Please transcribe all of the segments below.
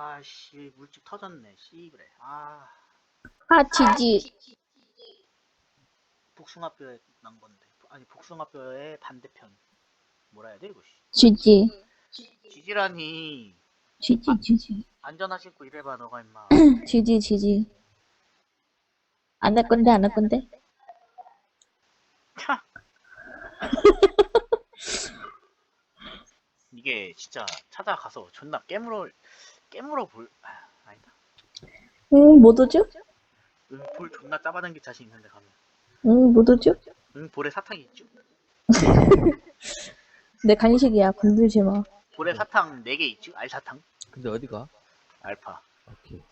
아씨 물집 터졌네 씨 그래 아 아, 지지. 복숭아뼈에 난 건데 아니 복숭아뼈의 반대편 뭐라 해야 돼 이거 씨. 지지. 지지라니 지지, 지지. 안전화 신고 이래봐 너가 임마 지지, 지지. 안 할 건데, 안 할 건데. 이게 진짜 찾아가서 존나 깨물어 깨물어 볼 아, 아니다 응, 못 오죠? 응, 볼 존나 짜바당길 자신 있는데 가면 응, 못 오죠? 응 볼에 사탕이 있죠 내 간식이야, 건들지 마. 볼에 사탕 4개 있죠 알사탕 근데 어디가? 알파 오케이.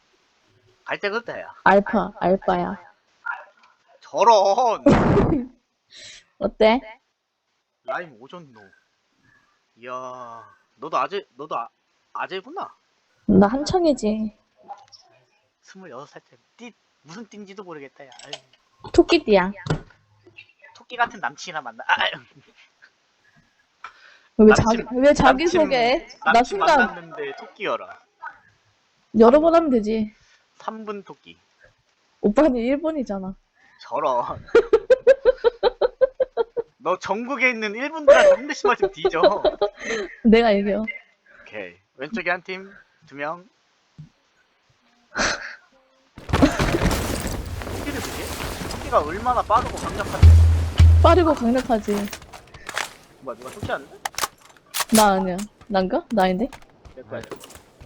갈 때 그때 야 알파, 알바야. 저런 어때? 라임 오전노 이야 너도 아재 너도 아, 아재구나 나 한창이지. 26살째 띠 무슨 띠인지도 모르겠다 야 아유, 토끼띠야. 토끼 같은 남친이나 만나 아, 왜 남친- 자기, 왜 자기 남친- 소개? 나 남친 순간 만났는데 토끼여라 여러 번 하면 되지. 3분 토끼 오빠는 일본이잖아. 저런 너 전국에 있는 일본들한테 한 대씩 맞으면 뒤져 내가 이겨. 오케이 왼쪽에 한 팀 두 명 토끼를 보게? 토끼가 얼마나 빠르고 강력한데 빠르고 강력하지. 뭐야 누가 토끼 하는데? 나 아니야. 난가? 나 아닌데? 내 거야 내 거.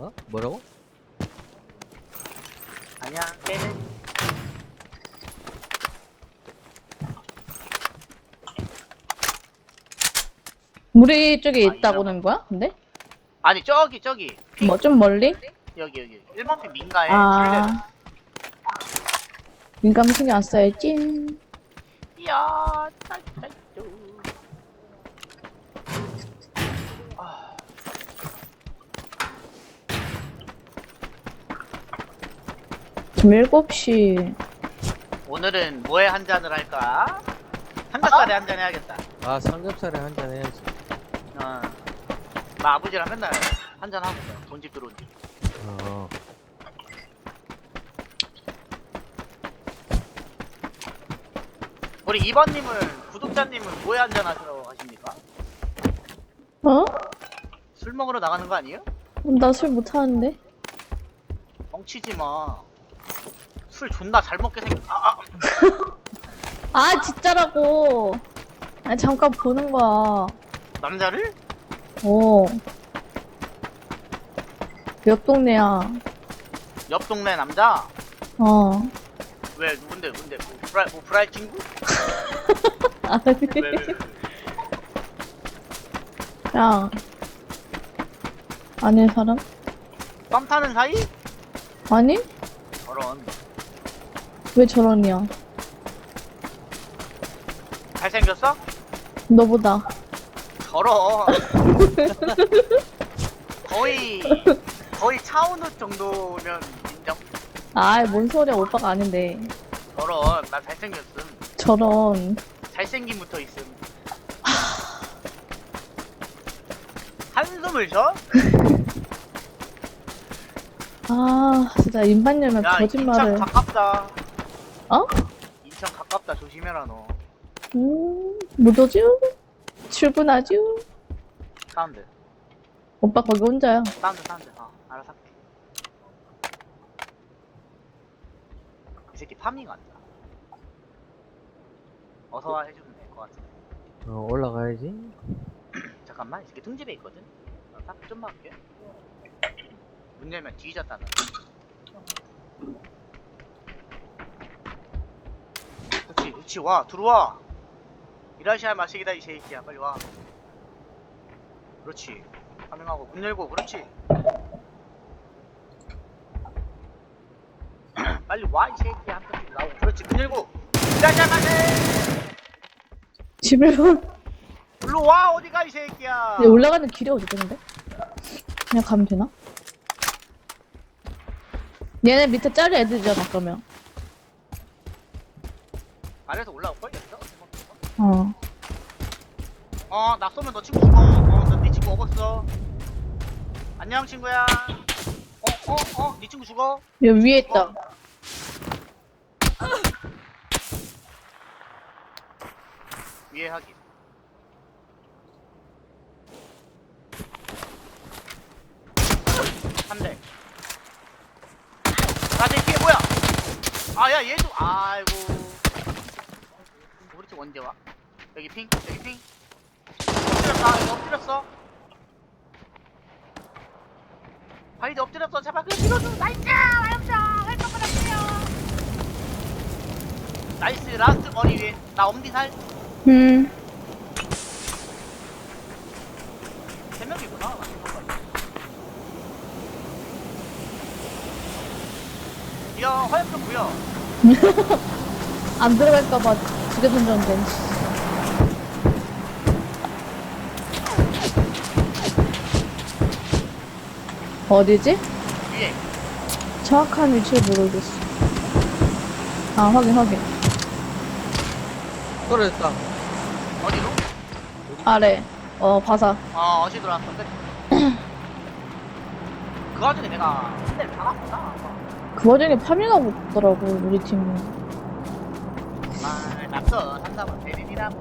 어? 뭐라고? 아니야 깨는 우리 쪽에 아, 있다고는 거야? 근데? 아니 저기 저기 핑뭐좀 멀리? 여기 여기 1번 핑 민가에 아. 민감 신경 안 써야지. 이야 짤짤짤 아 지금 7시. 오늘은 뭐에 한 잔을 할까? 삼겹살에 한 잔 해야겠다 아 삼겹살에 한 잔 해야지. 어. 나 아버지랑 맨날 한잔 하고 있어 돈집 들어온 집 어. 우리 2번님은 구독자님은 뭐에 한잔 하시러 가십니까? 어? 술 먹으러 나가는 거 아니에요? 나 술 못하는데. 멍치지 마. 술 존나 잘 먹게 생겼. 아, 아. 아, 진짜라고. 아, 잠깐 보는 거야. 남자를? 어. 옆 동네야. 옆 동네 남자? 어. 왜 누군데 누군데? 뭐 브라이 뭐 브라이 친구? 아니. 왜, 왜, 왜? 야. 아는 사람? 썸 타는 사이? 아니? 저런 왜 저러냐? 잘생겼어? 너보다. 저런 거의 거의 차은우 정도면 인정. 아, 뭔 소리야. 오빠가 아닌데. 저런 나 잘생겼음. 저런. 잘생김부터 있음. 한숨을 쉬어? 아, 진짜 입만 열면 야 거짓말을. 인천 가깝다. 어? 인천 가깝다 조심해라 너. 음, 못 오죠? 출근하죠? 사운드. 오빠 거기 혼자야. 사운드 사운드. 어 알아서 할게. 이 새끼 파밍 한다. 어서 와 해주면 될 것 같아. 어 올라가야지. 잠깐만 이 새끼 등집에 있거든. 어, 딱 좀만 할게. 문 열면 뒤졌다는. 그렇지 그렇지 와 들어와. 이라시아 마시기다 이 새끼야 빨리 와. 그렇지. 파밍하고 문 열고 그렇지. 빨리 와 이 새끼야 한 번씩 나오고 그렇지 문 열고. 이라시아 마시. 집에 가. 일로 와 어디가 이 새끼야. 근데 올라가는 길이 어디 있는데? 그냥 가면 되나? 얘네 밑에 짜리 애들이잖아, 그러면. 아래에서 올라올 걸 됐어? 어. 어, 나 쏘면 너 친구 죽어. 어, 너네 친구 먹었어. 안녕, 친구야. 어, 어? 어? 네 친구 죽어? 여기 위에 있다. 위에 하기. 한 대. 나내 뒤에 뭐야? 아, 야, 얘도, 아이고. 우리 팀 언제 와? 여기 핑? 여기 핑? 엎드렸다, 이거 엎드렸어. 바이드 엎드렸어. 제발 그 좀, 나이스! 와이프 왼쪽 받았어요. 나이스, 라스트 머리 위에. 나 엄디 살. 음. 세 명이구나. 야, 화염병 뭐야? 안 들어갈까봐 두개 던졌는데. 어디지? 위에. 정확한 위치를 모르겠어. 아, 확인, 확인. 떨어졌다. 어디로? 아래. 어, 바사. 어, 어시 들어왔는데. 그 와중에 내가 한 대를 박았구나. 그 와중에 파밍하고 있더라고, 우리 팀은. 아, 납서 한다면 베린이라고.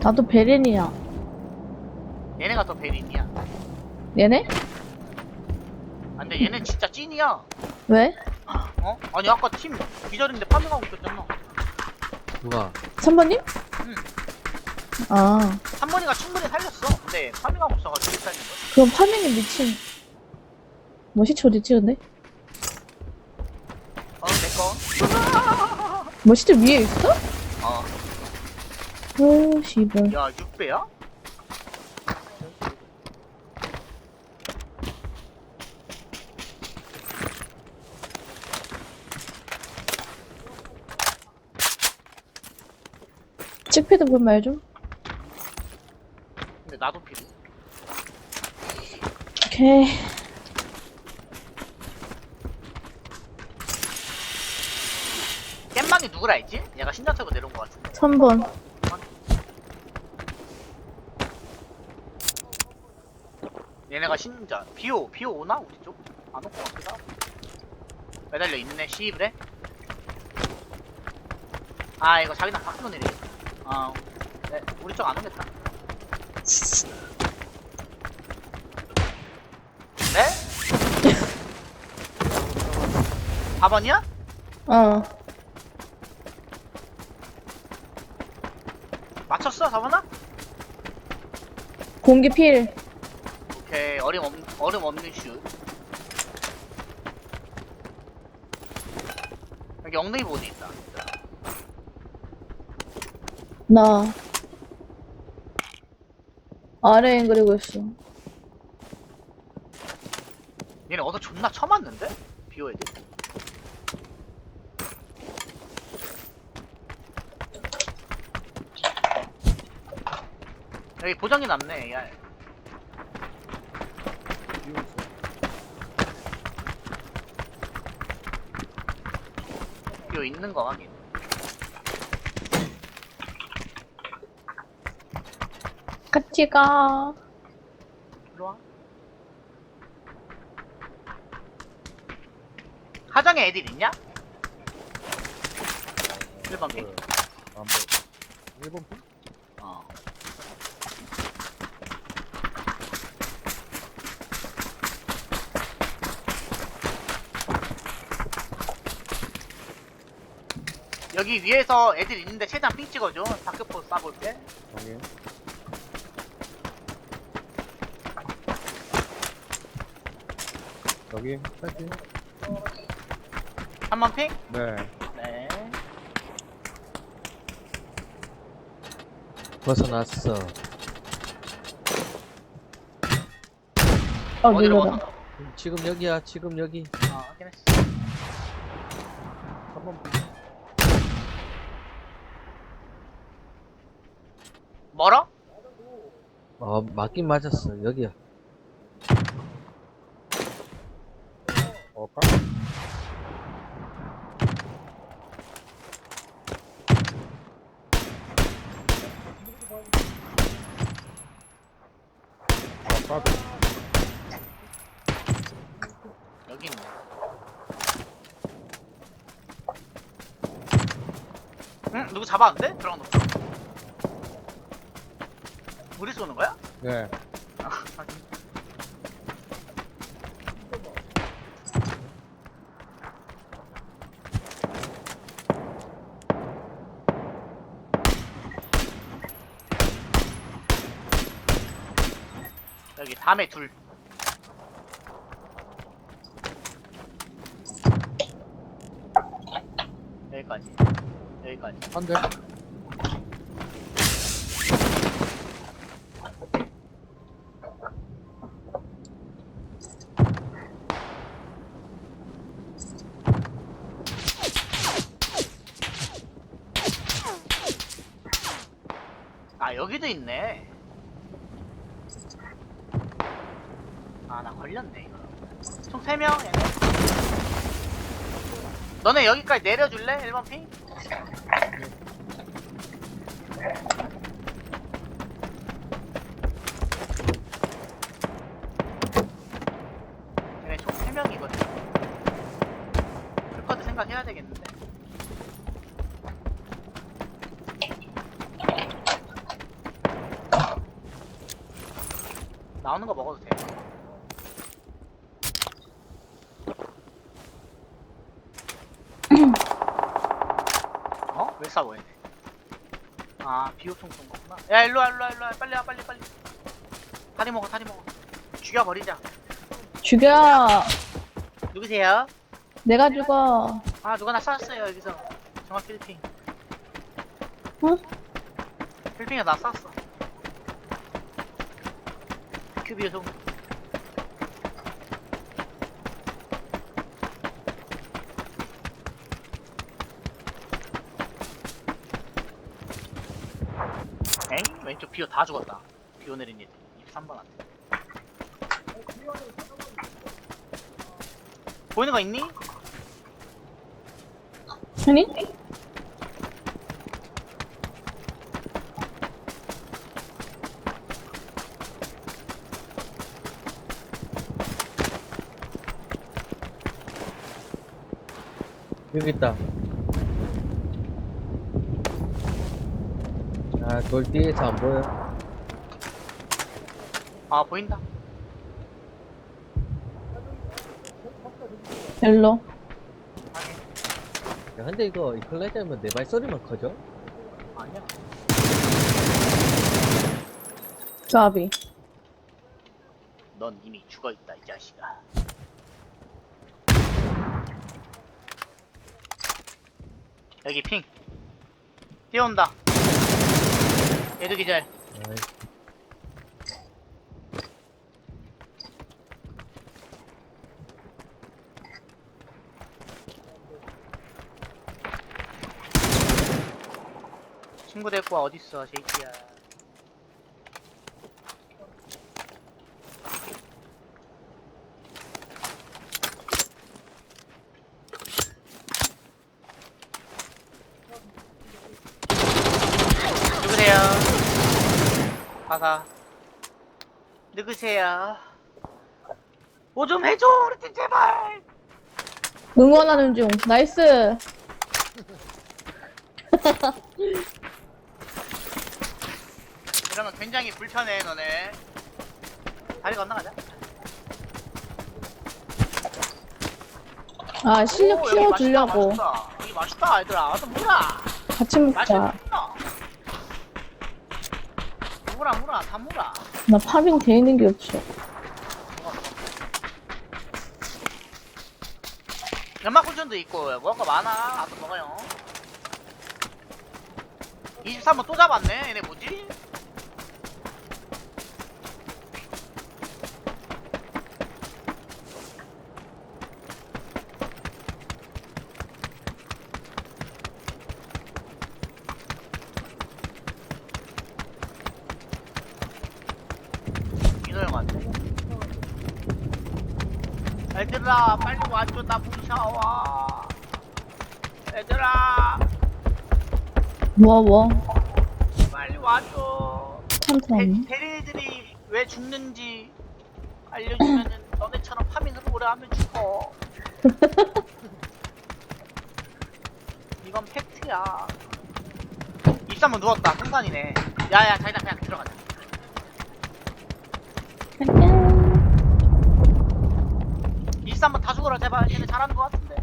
나도 베렌이야. 얘네가 더 베린이야. 얘네? 아, 근데 얘네 진짜 찐이야. 왜? 어? 아니, 아까 팀 기절인데 파밍하고 있었잖아. 누가? 3번님? 응. 아, 한 번이가 충분히 살렸어. 근데 파밍하고 있어가지고 못 살린 거야. 그럼 파밍이 미친. 뭐 시체 어디 찍은데? 어, 내꺼. 뭐 시체 위에 있어? 어, 오, 씨발. 야, 6배야? 볼말 좀. 근데 나도 필요. 오케이. 깻망이 누구라 했지? 얘가 신장 타고 내려온 것 같은데. 3번. 얘네가 신자. 비오, 비오 오나? 우리 쪽? 안 올 것 같기도 하고. 매달려 있네, 시입을 해. 아, 이거 자기장 밖으로 내리겠다. 아, 네, 우리 쪽 안 오겠다. 네? 4번이야? 어. 맞췄어, 4번아? 공기 필. 오케이, 얼음, 없, 얼음 없는 슛. 여기 엉덩이 보드 있다. 나. 아래 앵 그리고 있어. 얘네 어서 존나 쳐맞는데? 비오 애들. 여기 보정이 남네, AR. 비오 있는 거 확인. 같이 가. 일로와. 하정에 애들 있냐? 1번 핑. 안 보여. 1번 핑? 어. 여기 위에서 애들 있는데 최대한 핑 찍어줘. 다크포 쏴볼게. 확인. 여기, 탈진? 한번 핑? 네. 네. 벗어났어. 아, 어디로. 가서? 지금 여기야, 지금 여기. 어, 확인했어. 3번 핑. 멀어? 어, 맞긴 맞았어. 여기야. 어, 까? 아, 까? 여기 있네. 응? 누구 잡았는데? 들어간 놈. 우리 쏘는 거야? 네. 아. 여기 담에 둘. 여기까지. 여기까지. 한 대. 아 여기도 있네. 아 나 걸렸네 이거. 총 3명 얘네. 너네 여기까지 내려줄래? 1번 핑? 얘네 총 3명이거든. 풀커드 생각해야 되겠는데. 나오는 거 먹 어? 왜 싸워 얘네? 아 비호총 쏜 거구나. 야 일로와 일로와 일로와 빨리 와 빨리 빨리. 다리 먹어 다리 먹어. 죽여버리자. 죽여. 누구세요? 내가 죽어. 아 누가 나 쐈어요 여기서. 정확 필핑. 응? 필핑에 나 쐈어. 송. 엥? 왼쪽 비오 다 죽었다. 비오 내린 애들. 23번한테. 보이는 거 있니? 아니? 여기 있다. 아, 돌 뒤에서 안 보여. 아 보인다. 일로. 야, 근데 이거, 이 클레이면 내 발소리만 커져? 아니야. 가비. 넌 이미 죽어 있다 이 자식아. 여기 핑. 뛰어온다. 얘도 기절. 친구 데리고 와 어딨어 제이키야. 누구세요? 가가. 누구세요? 뭐 좀 해줘 우리 팀 제발. 응원하는 중. 나이스. 이러면 굉장히 불편해 너네. 다리 건너가자. 아, 실력 오, 여기 맛있다, 키워주려고. 맛있다. 여기 맛있다 얘들아. 와서 물어. 같이 맛있다. 먹자. 물어 물어 다 물어. 나 파밍 돼 있는 게 없어. 연막 쿠션도 있고 먹을 거 많아. 아또 먹어요. 23번 또 잡았네. 얘네 뭐지? 민호 형한테. 얘들아 빨리 와줘 나 무서워. 얘들아 뭐, 뭐. 빨리 와줘. 왔네. 대리들이 왜 죽는지 알려주면은 너네처럼 파밍을 오래 하면 죽어. 이건 팩트야. 입사면 누웠다. 생산이네. 야야 자기장 그냥 들어가자. 가자. 입사 한번 다 죽어라 제발. 얘네 잘하는 것 같은데.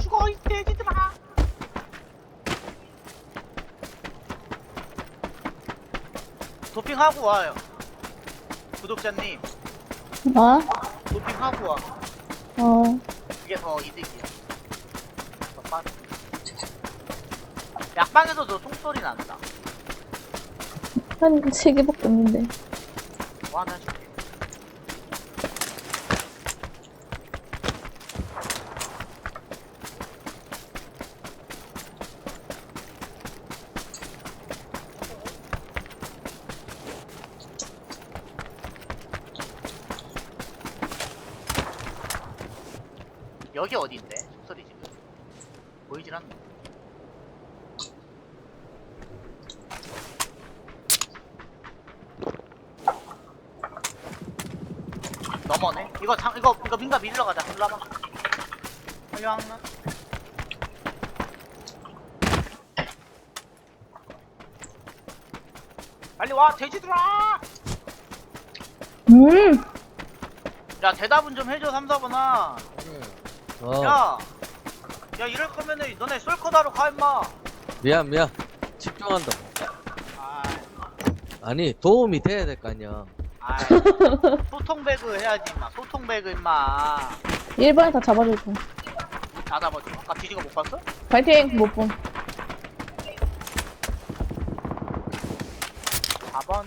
죽어 이 돼지들아. 도핑하고 와요. 구독자님 어? 도핑하고 와. 어. 그게 더 이득이야. 더 빠르. 약방에서도 총소리 난다. 한 3개밖에 없는데. 와, 나 줄게. 여기 어딘데? 소리 지금 보이질 않네. 넘어네. 이거 장 이거 이거 민가 밀러 가자. 일로 와봐. 빨리 와. 누나. 빨리 와 돼지들아. 음! 야 대답은 좀 해줘 삼사번아. 어 야. 야 이럴 거면은 너네 쏠커다로 가 임마. 미안 미안 집중한다 아, 아니 도움이 돼야 될 거 아니야 아. 소통 배그 해야지 임마. 소통 배그 임마. 1번에 다 잡아줄 거. 닫아버지. 아까 뒤지고 못 봤어? 파이팅! 못 봄. 4번, 14번,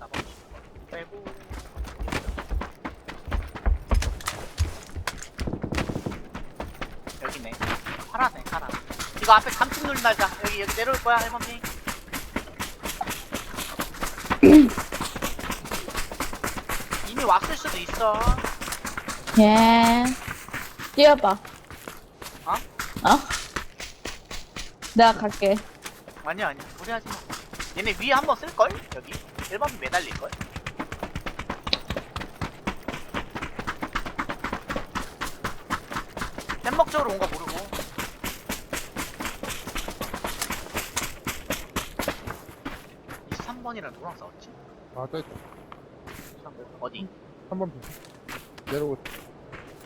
15번 빼고 여기네 파라네 파라 이거 앞에 감축 누르 날자 여기 내려올 거야 할머니 이미 왔을 수도 있어 예. 뛰어봐. 어? 어? 내가 갈게. 아니야 아니야 무리하지 마 얘네 위에 한번 쓸걸? 여기 1번이 매달릴걸? 뗏목 쪽으로 온 거 모르고 이 3번이랑 누구랑 싸웠지? 아, 또 있다. 3번 어디? 한번 내려오고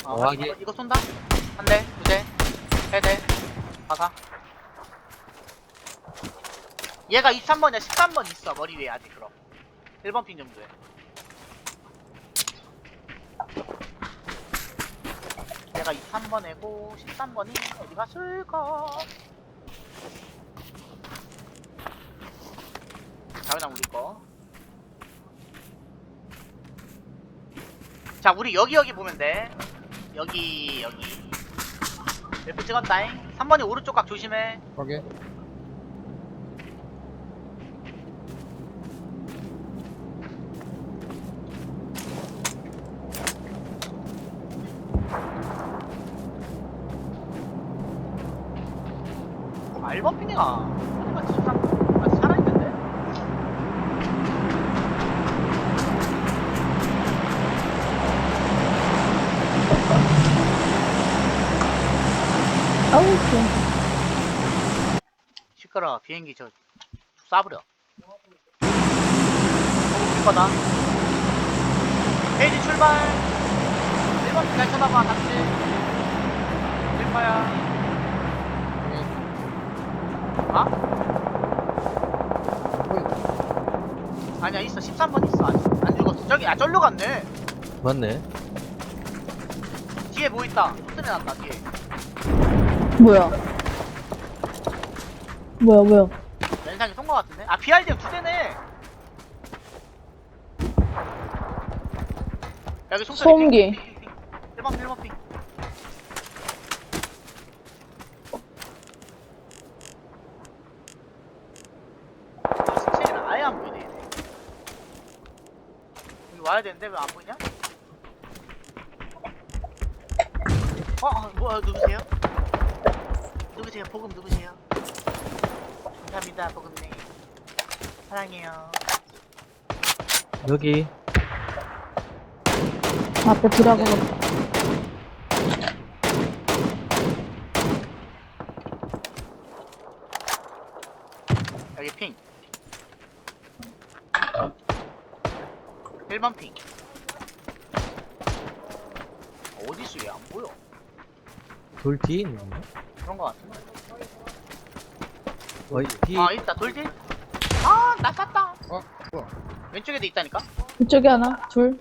아, 어. 이거, 이거 쏜다? 한 대, 두 대, 세 대, 가사. 얘가 23번이야, 13번 있어, 머리 위에 아직 그럼. 1번 핀 정도에. 얘가 23번 애고, 13번이 어디 갔을까? 자유당 우리 거. 자, 우리 여기 여기 보면 돼. 여기 여기 맵프 찍었다잉 3번이 오른쪽 각 조심해 확인. 시끄러. 비행기 저 쏴버려. 올 거다. 페이지 출발. 1번 잘 쳐다봐 같이 확인. 아? 아니야 있어. 13번 있어. 안 죽었어. 저기 아 절로 갔네. 맞네. 뒤에 뭐 있다. 소리 났다 뒤에. 뭐야? 뭐야, 뭐야? 연상이 쏜거 같은데? 아 BRDM 두 대네 여기 송소리 소음기. 1번 1번 핑 아, 스체는 아예 안 보이네 얘네. 여기 와야 되는데 왜 안 보이냐? 어? 어 뭐야 누구세요? 누구세요? 보금 누구세요? 감사합니다 보금님. 사랑해요. 여기. 앞에 드라곤. 여기 핑. 1번 핑. 어디서 얘안 보여? 돌 뒤에 있는 건가? 그런 거 같은데 어이, 뒤에. 아 있다 돌디 아나 쐈다 아, 뭐야. 왼쪽에도 있다니까 이쪽에 하나, 둘.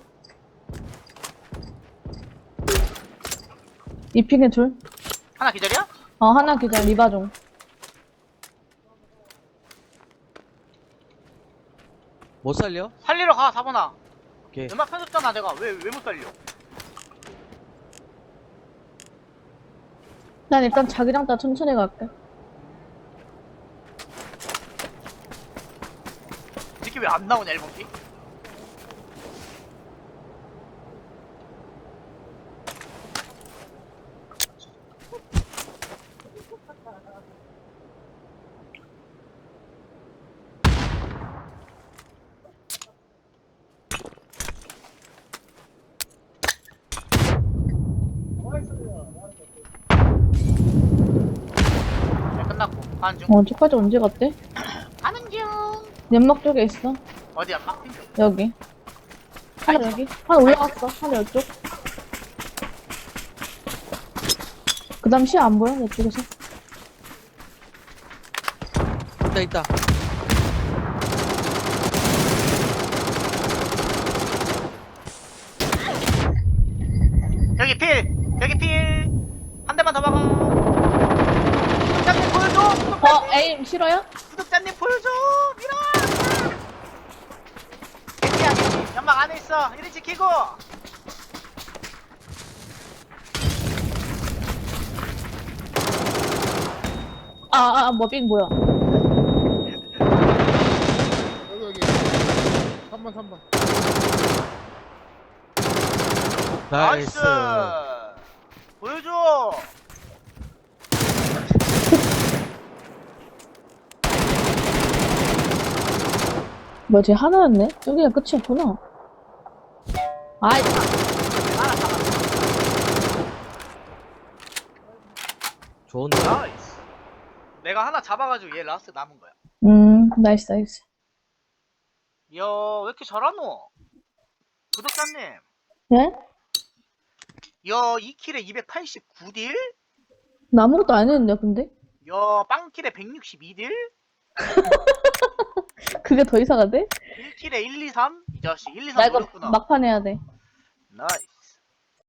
이 핑에 둘. 하나 기절이야? 어, 하나 기절, 리바종. 못 살려? 살리러 가 4번아 오케이. 음악 펴줬잖아 내가 왜 왜 못 살려 난 일단 자기랑 따 천천히 갈게. 이 새끼 왜안 나오냐 1번 핑 네, 끝났고. 가는 중. 어, 저까지 언제 갔대? 연막 쪽에 있어. 어디야 막핑 여기. 하나 여기. 하나 올라갔어. 하나 이쪽. 그 다음 시야 안 보여? 내 쪽에서. 있다, 있다. 여기 필! 여기 필! 한 대만 더 막아! 보여줘! 어, 에임 싫어요? 구독자님 보여줘! 밀어! 겐지야 겐지 연막 안에 있어 이리 지키고! 아, 아, 아, 뭐 빙 뭐야? 여기, 여기. 3번, 3번. 나이스. 보여줘! 뭐지 하나였네? 여기가 끝이었구나. 아이, 좋은데? 나이스 내가 하나 잡아가지고 얘 라스트 남은 거야 음, 나이스, 나이스. 이야 왜 이렇게 잘하노? 구독자님 예? 이야 2킬에 289딜? 나 아무것도 안 했는데, 근데? 야, 빵킬에 162딜? 그게 더 이상한데? 1킬에 1, 2, 3? 이 자식 1, 2, 3나 이거 노렸구나. 막판 해야 돼. 나이스.